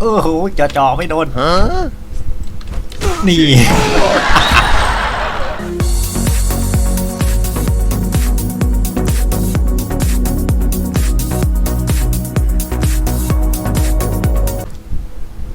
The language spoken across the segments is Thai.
เออโหจะจ่อไม่โดนนี่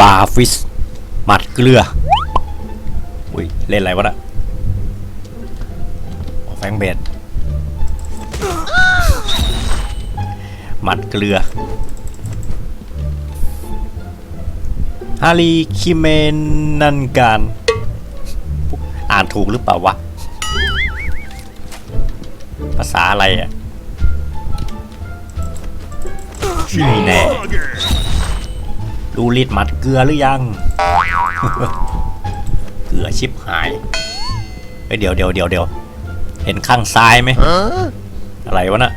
บาฟิสหมัดเกลืออุ้ย เล่นอะไรวะน่ะแฟงเบดหมัดเกลือ ฮารีคิเมนันการอ่านถูกหรือเปล่าวะ ภาษาอะไรอะนี่แน่ดูลิดหมัดเกลือหรือยัง เกลือชิบหายเฮ้ยเดี๋ยวเดี๋ยวเดี๋ยวเดี๋ยวเห็นข้างซ้ายไหม อะไรวะน่ะ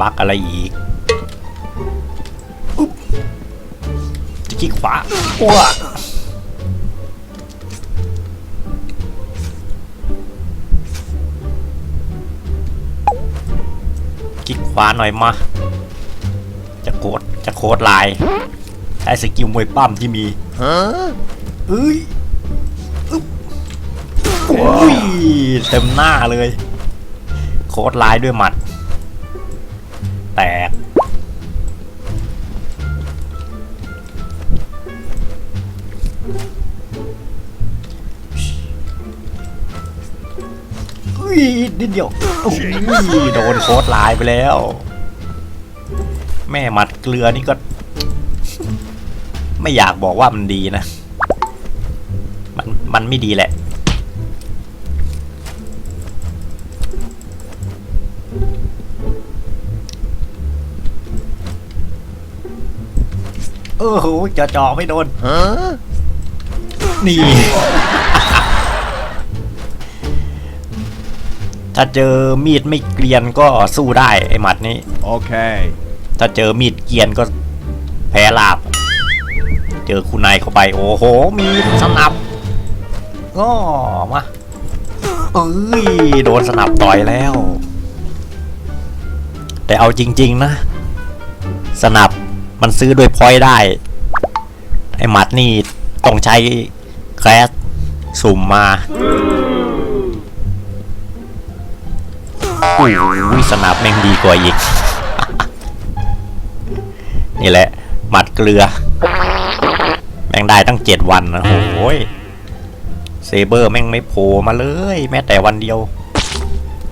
บักอะไรอีก จะกี้ขวาอ้วกิ๊กขวาหน่อยมา จะโคดจะโคดลายใช้สกิลมวยปั้มที่มีเอ้ยอึ๊บโอ้ยเต็มหน้าเลย โคดลายด้วยหมัด แตก อุ้ยนิดเดียวอุ้ยโดนโคตรลายไปแล้ว แม่หมัดเกลือนี่ก็ ไม่อยากบอกว่ามันดีนะ มันมันไม่ดีแหละเออโหจะจ่อไม่โดนนี่ เจอมีดไม่เกรียนก็สู้ได้ไอ้หมัดนี้ Okay. ถ้าเจอมีดเกรียนก็แพ้ลาบ เจอคุณนายเข้าไป โอ้โห มีสนับก็มาเอ้ยโดนสนับต่อยแล้ว แต่เอาจริง ๆ นะ สนับมันซื้อด้วยพอยต์ได้ ไอ้หมัดนี่ต้องใช้แคลสสุ่มมา อุ้ยสนับแม่งดีกว่าอีก นี่แหละ หมัดเกลือ แม่งได้ตั้งเจ็ดวันนะโอ้ยเซเบอร์แม่งไม่โผล่มาเลย แม้แต่วันเดียว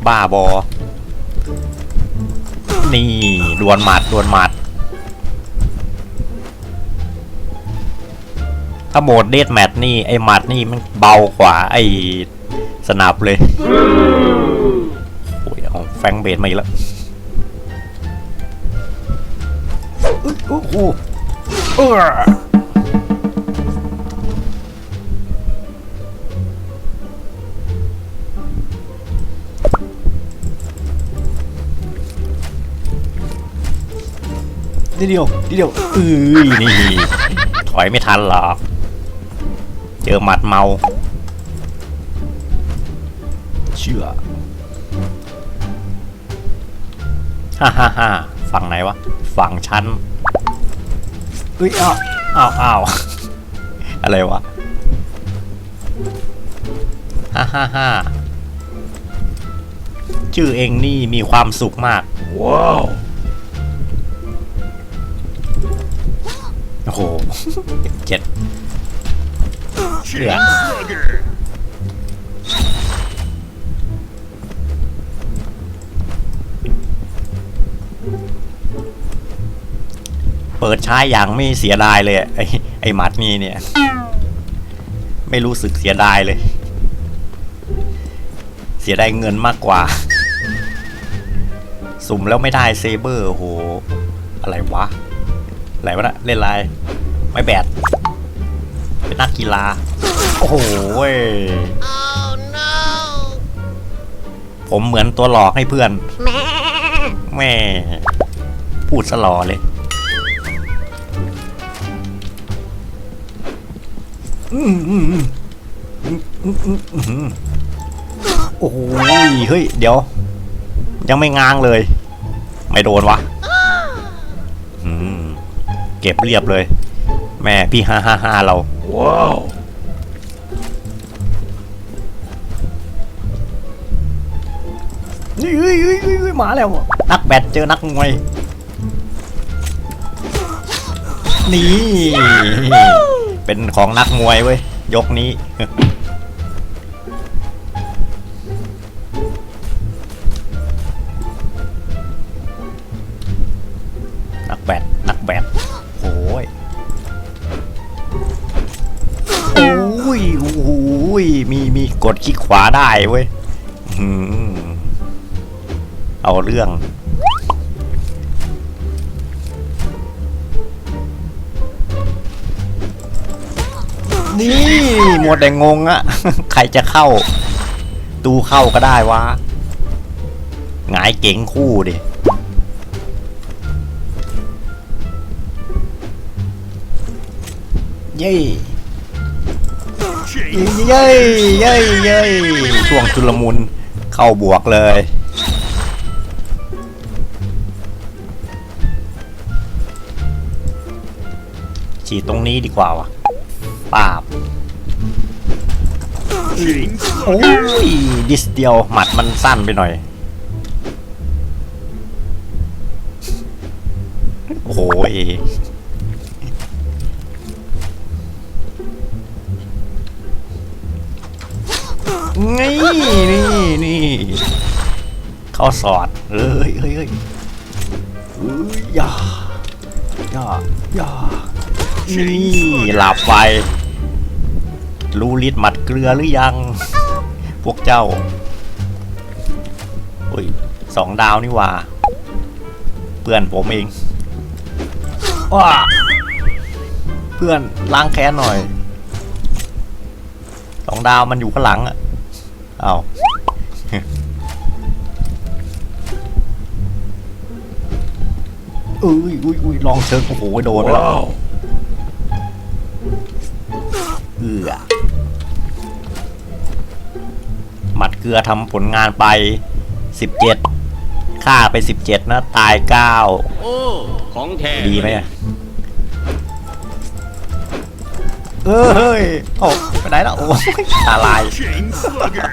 บ้าบอ นี่ดวลหมัดดวลหมัดถ้าโหมดเดดแมทนี่ ไอหมัดนี่มันเบากว่าไอสนับเลย แฟงเบดมาอีกแล้วอุ๊ยโอ้โหเอ้อนิดเดียวนิดเดียวเอ้ยนี่ ถอยไม่ทันหรอก เจอหมัดเมา เชื่อ ฮ่าฮ่าฮ่าฝั่งไหนวะ ฝั่งชั้นเอ้ยอ้าวอ้าวอ้าวอะไรวะฮ่าฮ่าฮ่าชื่อเองนี่มีความสุขมาก ว้าวโอ้โหเจ็ดเชื่อ เปิดใช้อย่างไม่เสียดายเลยอะไอ้ไอ้หมัดนี้เนี่ย ไม่รู้สึกเสียดายเลย เสียดายเงินมากกว่า สุ่มแล้วไม่ได้เซเบอร์โอ้โหอะไรวะ อะไรวะน่ะเล่นอะไรไม่แบดเป็นนักกีฬา โอ้โหเว้ยผมเหมือนตัวหลอกให้เพื่อน แม่พูดสลอเลย โอ้โหเฮ้ย เดี๋ยว ยังไม่ง้างเลย ไม่โดนวะอืมเก็บเรียบเลย แม่พี่ห้าห้าห้าเรา ว้าวเฮ้ยเฮ้ยเฮ้ยเฮ้ยมาแล้ว นักแบดเจอนักมวย นี่ เป็นของนักมวยเว้ย ยกนี้ นักแบดนักแบดโอ้ยโอ้ยโอ้ยมีมีกดคลิกขวาได้เว้ยเอาเรื่อง นี่หมดแต่งงอะใครจะเข้า ตูเข้าก็ได้วะหงายเก๋งคู่ดิเย้เย้เย้เย้ช่วงชุลมุนเข้าบวกเลยฉีดตรงนี้ดีกว่าวะ ปาบโอ้ยดิสเดียวหมัดมันสั้นไปหน่อย โอ้โหยนี่นี่นี่เข้าสอดเอ้ยเอ้ยเอ้ยเอ้ยอย่าอย่าอย่านี่หลับไป รู้ฤทธิ์หมัดเกลือหรือยัง พวกเจ้าอุ้ยสองดาวนี่หว่าเพื่อนผมเองว้าเพื่อนล้างแค้นหน่อยสองดาวมันอยู่ข้างหลังอะเอาอุ้ยอุ้ยอุ้ยลองเชิงโอ้โหโดนไปแล้วว้าวเอือ มัดเกลือทำผลงานไป 17ฆ่าไป 17 นะ ตาย 9 โอ้ ของแท้ดีไหมอะเออเฮ้ยโอ้ไปไหนแล้วโอ้ยตาลาย chain slugger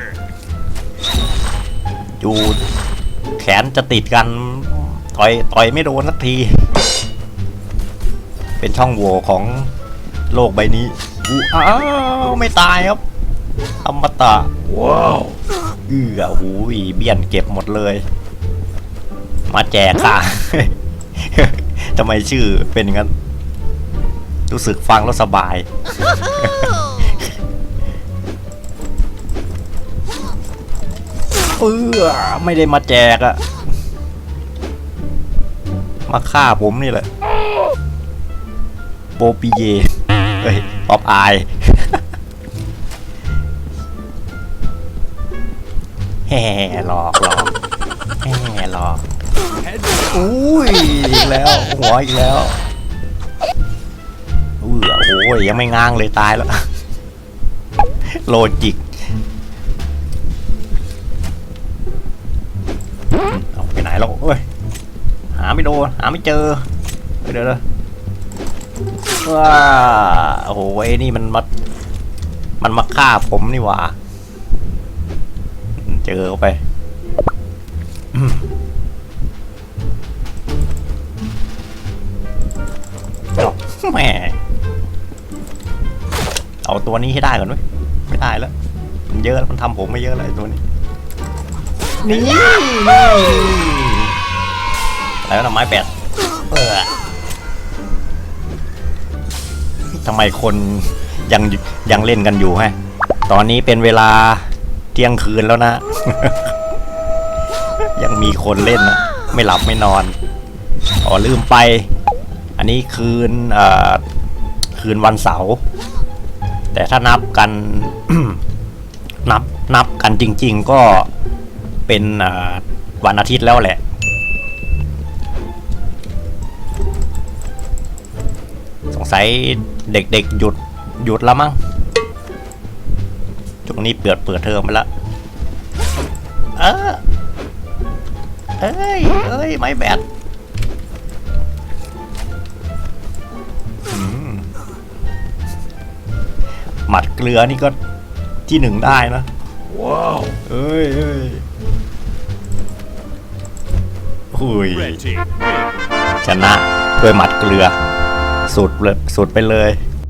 จูดแขนจะติดกันต่อยต่อยไม่โดนสักที เป็นช่องโหว่ของโลกใบนี้อู้อ้าวไม่ตายครับ อมตะ ว้าวเอือหูยเบี้ยนเก็บหมดเลย มาแจกค่ะ ทำไมชื่อเป็นอย่างนั้น รู้สึกฟังแล้วสบาย เออไม่ได้มาแจกอะมาฆ่าผมนี่แหละโปปีเยเฮ้ยป๊อปอาย แห่หลอกหลอกแห่หลอกอุ้ยอีกแล้วหัวอีกแล้วอุ้ยโอ้ยยังไม่ง้างเลยตายแล้ว โลจิกเอาไปไหนแล้วเอ้ยหาไม่โดนหาไม่เจอเดี๋ยวเดี๋ยวเดี๋ยวว้าโอ้โหไอ้นี่มันมามันมาฆ่าผมนี่หว่า เจอเข้าไปอืมเอาแหม่เอาตัวนี้ให้ได้ก่อนเว้ยไม่ได้แล้ว มันเยอะแล้วมันทำผมไม่เยอะแล้วไอ้ตัวนี้ นี่นี่อะไรวะหน่อไม้แปดเออทำไมคนยังยังเล่นกันอยู่ฮะ ตอนนี้เป็นเวลาเที่ยงคืนแล้วนะยังมีคนเล่นนะไม่หลับไม่นอนอ๋อลืมไป อันนี้คืนอ่อคืนวันเสาร์แต่ถ้านับกันนับนับกันจริง ๆ ก็เป็นอ่อวันอาทิตย์แล้วแหละ สงสัยเด็กๆหยุดหยุดแล้วมั้งช่วงนี้เปิดเปิดเทอมไปแล้ว เออเอ้ยเอ้ย ไม่แบดหมัดเกลือนี่ก็ที่หนึ่งได้นะ ว้าว เอ้ยเอ้ยหุย Red team. ชนะด้วยหมัดเกลือ สุดเลย สุดไปเลย